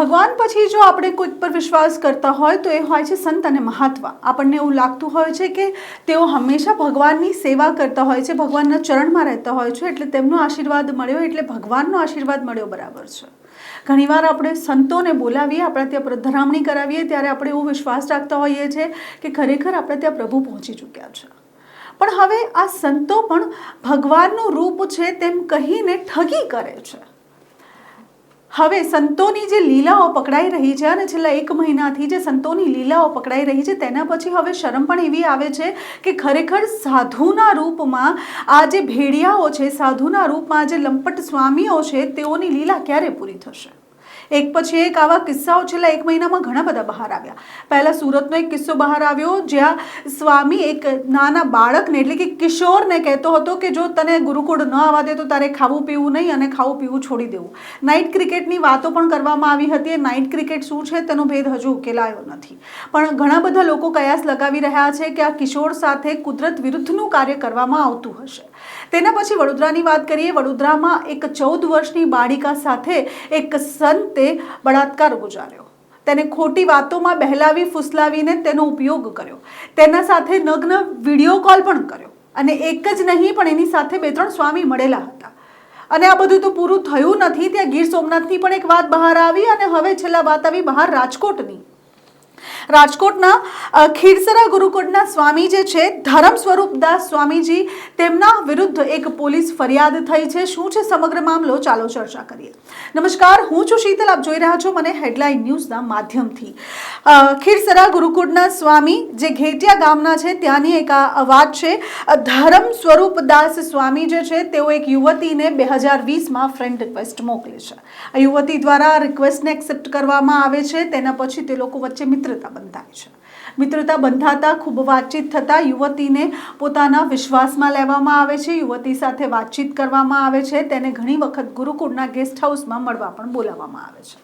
ભગવાન પછી જો આપણે કોઈક પર વિશ્વાસ કરતા હોય તો એ હોય છે સંત અને મહાત્મા. આપણને એવું લાગતું હોય છે કે તેઓ હંમેશા ભગવાનની સેવા કરતા હોય છે, ભગવાનના ચરણમાં રહેતા હોય છે, એટલે તેમનો આશીર્વાદ મળ્યો એટલે ભગવાનનો આશીર્વાદ મળ્યો બરાબર છે. ઘણીવાર આપણે સંતોને બોલાવીએ, આપણે ત્યાં પ્રધરામણી કરાવીએ, ત્યારે આપણે એવો વિશ્વાસ રાખતા હોઈએ છીએ કે ખરેખર આપણે ત્યાં પ્રભુ પહોંચી ચૂક્યા છે. પણ હવે આ સંતો પણ ભગવાનનું રૂપ છે તેમ કહીને ઠગી કરે છે. હવે સંતોની જે લીલાઓ પકડાઈ રહી છે અને છેલ્લા એક મહિનાથી જે સંતોની લીલાઓ પકડાઈ રહી છે, તેના પછી હવે શરમ પણ એવી આવે છે કે ખરેખર સાધુના રૂપમાં આ જે ભેડિયાઓ છે, સાધુના રૂપમાં જે લંપટ સ્વામીઓ છે, તેઓની લીલા ક્યારે પૂરી થશે? એક પછી એક આવા કિસ્સાઓ છેલ્લા એક મહિનામાં ઘણા બધા બહાર આવ્યા. પહેલાં સુરતનો એક કિસ્સો બહાર આવ્યો, જ્યાં સ્વામી એક નાના બાળકને, એટલે કે કિશોરને કહેતો હતો કે જો તને ગુરુકુળ ન આવવા દે તો તારે ખાવું પીવું નહીં અને ખાવું પીવું છોડી દેવું. નાઇટ ક્રિકેટની વાતો પણ કરવામાં આવી હતી. નાઇટ ક્રિકેટ શું છે? તેનો ભેદ હજુ ઉકેલાયો નથી. પણ ઘણા બધા લોકો કયાસ લગાવી રહ્યા છે કે આ કિશોર સાથે કુદરત વિરુદ્ધનું કાર્ય કરવામાં આવતું હશે. તેના પછી વડોદરાની વાત કરીએ. વડોદરામાં એક ચૌદ વર્ષની બાળિકા સાથે એક સંતે બળાત્કાર ગુજાર્યો. તેને ખોટી વાતોમાં બહેલાવી, ફૂસલાવીને તેનો ઉપયોગ કર્યો. તેના સાથે નગ્ન વીડિયો કોલ પણ કર્યો. અને એક જ નહીં, પણ એની સાથે બે ત્રણ સ્વામી મળેલા હતા. અને આ બધું તો પૂરું થયું નથી. ત્યાં ગીર સોમનાથની પણ એક વાત બહાર આવી અને હવે છેલ્લા વાત આવી બહાર રાજકોટની. રાજકોટના ખીરસરા ગુરુકુળના સ્વામી જે છે, ધરમ સ્વરૂપદાસ સ્વામીજી, તેમના વિરુદ્ધ એક પોલીસ ફરિયાદ થઈ છે. શું છે સમગ્ર મામલો? ચાલો ચર્ચા કરીએ. નમસ્કાર, હું છું શીતલ. આપ જોઈ રહ્યા છો મને હેડલાઇન ન્યૂઝના માધ્યમથી. ખીરસરા ગુરુકુળના સ્વામી જે ઘેટિયા ગામના છે, ત્યાંની એક વાત છે. ધરમ સ્વરૂપદાસ સ્વામી જે છે, તેઓ એક યુવતીને બે હજાર વીસમાં ફ્રેન્ડ રિક્વેસ્ટ મોકલે છે. આ યુવતી દ્વારા રિક્વેસ્ટને એક્સેપ્ટ કરવામાં આવે છે. તેના પછી તે લોકો વચ્ચે મિત્રતા બંધાય છે. મિત્રતા બંધાતા ખૂબ વાતચીત થતાં યુવતીને પોતાના વિશ્વાસમાં લેવામાં આવે છે. યુવતી સાથે વાતચીત કરવામાં આવે છે. તેને ઘણી વખત ગુરુકુળના ગેસ્ટ હાઉસમાં મળવા પણ બોલાવવામાં આવે છે.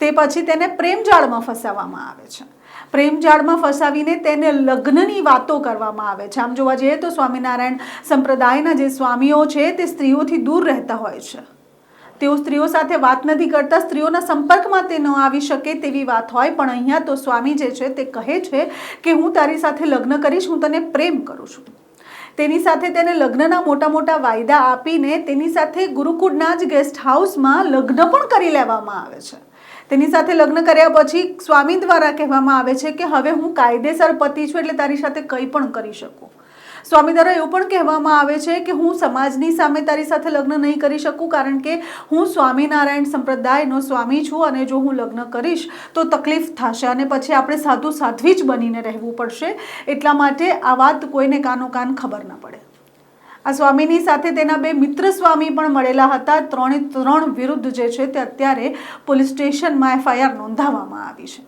તે પછી તેને પ્રેમજાળમાં ફસાવવામાં આવે છે. પ્રેમજાળમાં ફસાવીને તેને લગ્નની વાતો કરવામાં આવે છે. આમ જોવા જઈએ તો સ્વામિનારાયણ સંપ્રદાયના જે સ્વામીઓ છે તે સ્ત્રીઓથી દૂર રહેતા હોય છે. તેઓ સ્ત્રીઓ સાથે વાત નથી કરતા, સ્ત્રીઓના સંપર્કમાં તે ન આવી શકે તેવી વાત હોય. પણ અહીંયા તો સ્વામી જે છે તે કહે છે કે હું તારી સાથે લગ્ન કરીશ, હું તને પ્રેમ કરું છું. તેની સાથે તેને લગ્નના મોટા મોટા વાયદા આપીને તેની સાથે ગુરુકુળના જ ગેસ્ટ હાઉસમાં લગ્ન પણ કરી લેવામાં આવે છે. તેની સાથે લગ્ન કર્યા પછી સ્વામી દ્વારા કહેવામાં આવે છે કે હવે હું કાયદેસર પતિ છું એટલે તારી સાથે કંઈ પણ કરી શકું. સ્વામી દ્વારા એવું પણ કહેવામાં આવે છે કે હું સમાજની સામે તારી સાથે લગ્ન નહીં કરી શકું, કારણ કે હું સ્વામિનારાયણ સંપ્રદાયનો સ્વામી છું અને જો હું લગ્ન કરીશ તો તકલીફ થશે અને પછી આપણે સાધુ સાધ્વી જ બનીને રહેવું પડશે. એટલા માટે આ વાત કોઈને કાનો કાન ખબર ન પડે. આ સ્વામીની સાથે તેના બે મિત્ર સ્વામી પણ મળેલા હતા. ત્રણે ત્રણ વિરુદ્ધ જે છે તે અત્યારે પોલીસ સ્ટેશનમાં એફઆઈઆર નોંધાવવામાં આવી છે.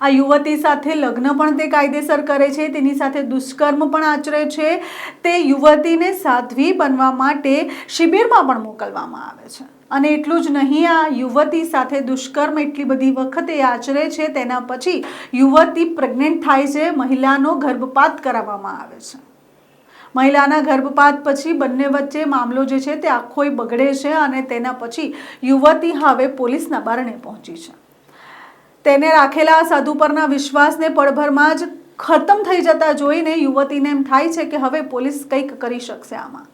આ યુવતી સાથે લગ્ન પણ તે કાયદેસર કરે છે, તેની સાથે દુષ્કર્મ પણ આચરે છે. તે યુવતીને સાધ્વી બનવા માટે શિબિરમાં પણ મોકલવામાં આવે છે. અને એટલું જ નહીં, આ યુવતી સાથે દુષ્કર્મ એટલી બધી વખતે આચરે છે, તેના પછી યુવતી પ્રેગ્નેન્ટ થાય છે, મહિલાનો ગર્ભપાત કરાવવામાં આવે છે. મહિલાના ગર્ભપાત પછી બંને વચ્ચે મામલો જે છે તે આખોય બગડે છે અને તેના પછી યુવતી હવે પોલીસના બારણે પહોંચી છે. તેને રાખેલા સાધુ પરના વિશ્વાસને પળભરમાં જ ખતમ થઈ જતા જોઈને યુવતીને એમ થાય છે કે હવે પોલીસ કંઈક કરી શકશે આમાં.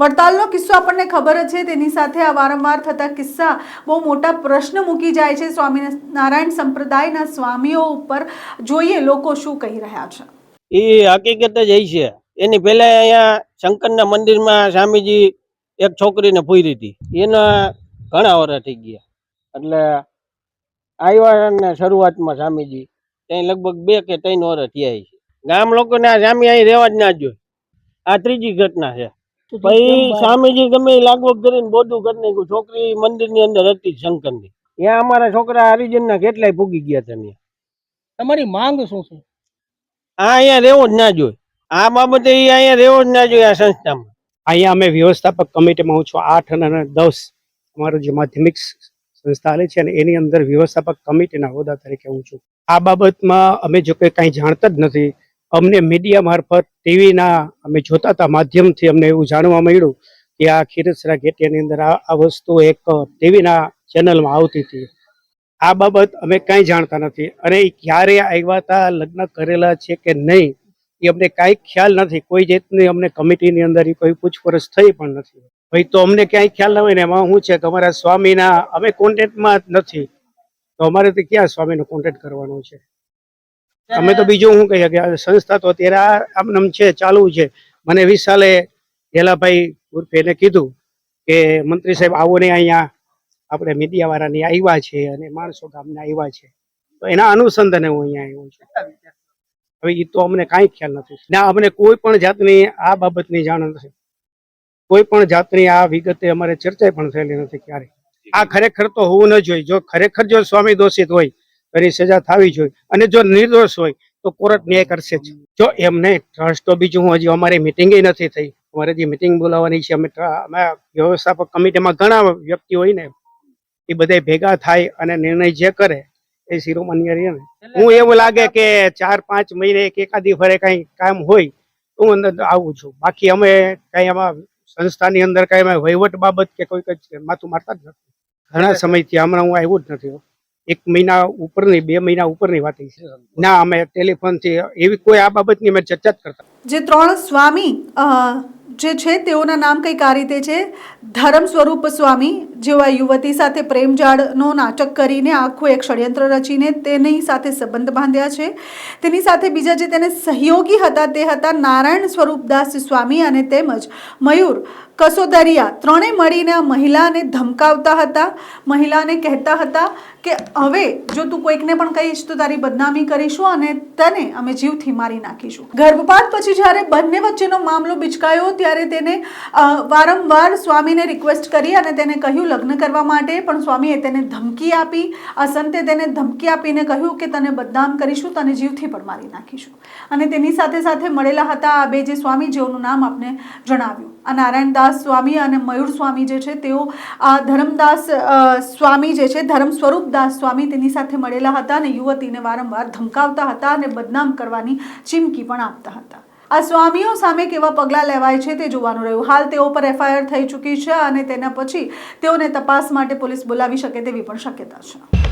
વડતાલનો કિસ્સો આપણને ખબર છે, તેની સાથે આ વારંવાર થતા કિસ્સા બહુ મોટા પ્રશ્ન મૂકી જાય છે. સ્વામિનારાયણ સંપ્રદાયના સ્વામીઓ ઉપર જોઈએ લોકો શું કહી રહ્યા છે. એ હકીકત જ છે. એની પહેલા અહીંયા શંકરના મંદિરમાં સ્વામીજી એક છોકરીને પૂરી હતી. એના ઘણા વર્ષ થઈ ગયા. એટલે આવ્યા ને શરૂઆતમાં સ્વામીજી. ત્યાં લગભગ બે કે ત્રણ વર્ષ થયા છે. ગામ લોકોને આ સ્વામી અહીં રહેવા જ ના જોઈએ. આ ત્રીજી ઘટના છે. પછી સ્વામીજી ગમે લગભગ લાગવગ કરીને બોધું કરી નાખ્યું. છોકરી મંદિરની અંદર હતી શંકરની. ત્યાં અમારા છોકરા હરિજનના કેટલાય ભૂગી ગયા હતા ત્યાં. તમારી માંગ શું છે? આ અહીંયા રહેવો જ ના જોઈએ. આ બાબતે અહીંયા રહેવો જ ના જોઈએ આ સંસ્થામાં. અહીંયા અમે વ્યવસ્થાપક કમિટીમાં હું છું. આઠ અને દસ. અમારું જે માધ્યમિક સંસ્થા હાલે છે અને એની અંદર વ્યવસ્થાપક કમિટીના હોદ્દા તરીકે હું છું. આ બાબતમાં અમે જો કે કાંઈ જાણતા જ નથી, અમને મીડિયા મારફત ટીવીના અમે જોતા હતા, માધ્યમથી અમને એવું જાણવા મળ્યું કે આ ખીરસરા ગેટિયાની અંદર આ વસ્તુ એક ટીવીના ચેનલમાં આવતી હતી. આ બાબત અમે કાંઈ જાણતા નથી. અને ક્યારે આવ્યા હતા, લગ્ન કરેલા છે કે નહીં, એ અમને કાંઈ ખ્યાલ નથી. કોઈ જાતની અમને કમિટીની અંદર એ કોઈ પૂછપરછ થઈ પણ નથી. ભાઈ તો અમને ક્યાંય ખ્યાલ ના હોય ને એમાં શું છે કે અમારા સ્વામીના અમે કોન્ટેક્ટમાં નથી. તો અમારે તો ક્યાં સ્વામીનો કોન્ટેક્ટ કરવાનો છે? અમે તો બીજું શું કહીએ કે સંસ્થા તો અત્યારે આ આમનામ છે ચાલુ છે. મને વિશાલે ગેલાભાઈ ઉર્ફે એને કીધું કે મંત્રી સાહેબ આવો ને અહીંયા. આપણે મીડિયા વાળાની આવ્યા છે અને માણસો ગામને આવ્યા છે. તો એના અનુસંધાને હું અહીંયા આવ્યો છું. હવે એ તો અમને કાંઈ ખ્યાલ નથી. ના અમને કોઈ પણ જાતની આ બાબતની જાણ નથી. કોઈ પણ જાતની આ વિગતે અમારે ચર્ચા પણ થયેલી નથી ક્યારે આ ખરેખર તો હોવું ન જોઈએ. જો ખરેખર જો સ્વામી દોષિત હોય એની સજા થવી જોઈએ. અને જો નિર્દોષ હોય તો કોર્ટ ન્યાય કરશે જ. જો એમને ટ્રસ્ટ તો બીજું હું હજી અમારી મિટિંગ નથી થઈ. અમારે જે મિટિંગ બોલાવવાની છે અમે અમે વ્યવસ્થાપક કમિટીમાં ઘણા વ્યક્તિ હોય ને એ બધા ભેગા થાય અને નિર્ણય જે કરે એ શિરોમાન્ય રહે ને. હું એવું લાગે કે ચાર પાંચ મહિને એકાદી ફરે કઈ કામ હોય તો હું અંદર આવું છું. બાકી અમે કઈ આમાં સંસ્થાની અંદર કઈ વહીવટ બાબત કે કોઈ કઈ માથું મારતા જ નથી. ઘણા સમયથી હમણાં હું આવ્યો જ નથી એક મહિના ઉપરની બે મહિના ઉપરની વાત છે. ના અમે ટેલિફોનથી એવી કોઈ આ બાબતની અમે ચર્ચા જ કરતા જે ત્રણ સ્વામી જે છે તેઓના નામ કંઈક આ રીતે છે. ધર્મ સ્વરૂપ સ્વામી આ યુવતી સાથે પ્રેમજાળનો નાટક કરીને આખું એક ષડયંત્ર રચીને તેની સાથે સંબંધ બાંધ્યા છે. તેની સાથે બીજા જે તેને સહયોગી હતા તે હતા નારાયણ સ્વરૂપદાસ સ્વામી અને તેમજ મયુર કસોદરિયા. ત્રણેય મળીને આ મહિલાને ધમકાવતા હતા, મહિલાને કહેતા હતા કે, હવે જો તું કોઈકને પણ કહીશ તો તારી બદનામી કરીશું અને તને અમે જીવથી મારી નાખીશું. ગર્ભપાત પછી જ્યારે બંને વચ્ચેનો મામલો બિચકાયો ત્યારે તેને વારંવાર સ્વામીને રિક્વેસ્ટ કરી અને તેને કહ્યું લગ્ન કરવા માટે પણ સ્વામીએ તેને ધમકી આપી. આ તેને ધમકી આપીને કહ્યું કે તને બદનામ કરીશું, તને જીવથી પણ મારી નાખીશું. અને તેની સાથે સાથે મળેલા હતા આ બે જે સ્વામી, જેઓનું નામ આપને જણાવ્યું. આ નારાયણદાસ સ્વામી અને મયુર સ્વામી જે છે, તેઓ આ ધર્મદાસ સ્વામી જે છે, ધર્મ સ્વરૂપદાસ સ્વામી તેની સાથે મળેલા હતા અને યુવતીને વારંવાર ધમકાવતા હતા અને બદનામ કરવાની ચીમકી પણ આપતા હતા. આ સ્વામીઓ સામે કેવા પગલાં લેવાય છે તે જોવાનું રહ્યું. હાલ તેઓ પર એફઆઈઆર થઈ ચૂકી છે અને તેના પછી તેઓને તપાસ માટે પોલીસ બોલાવી શકે તેવી પણ શક્યતા છે.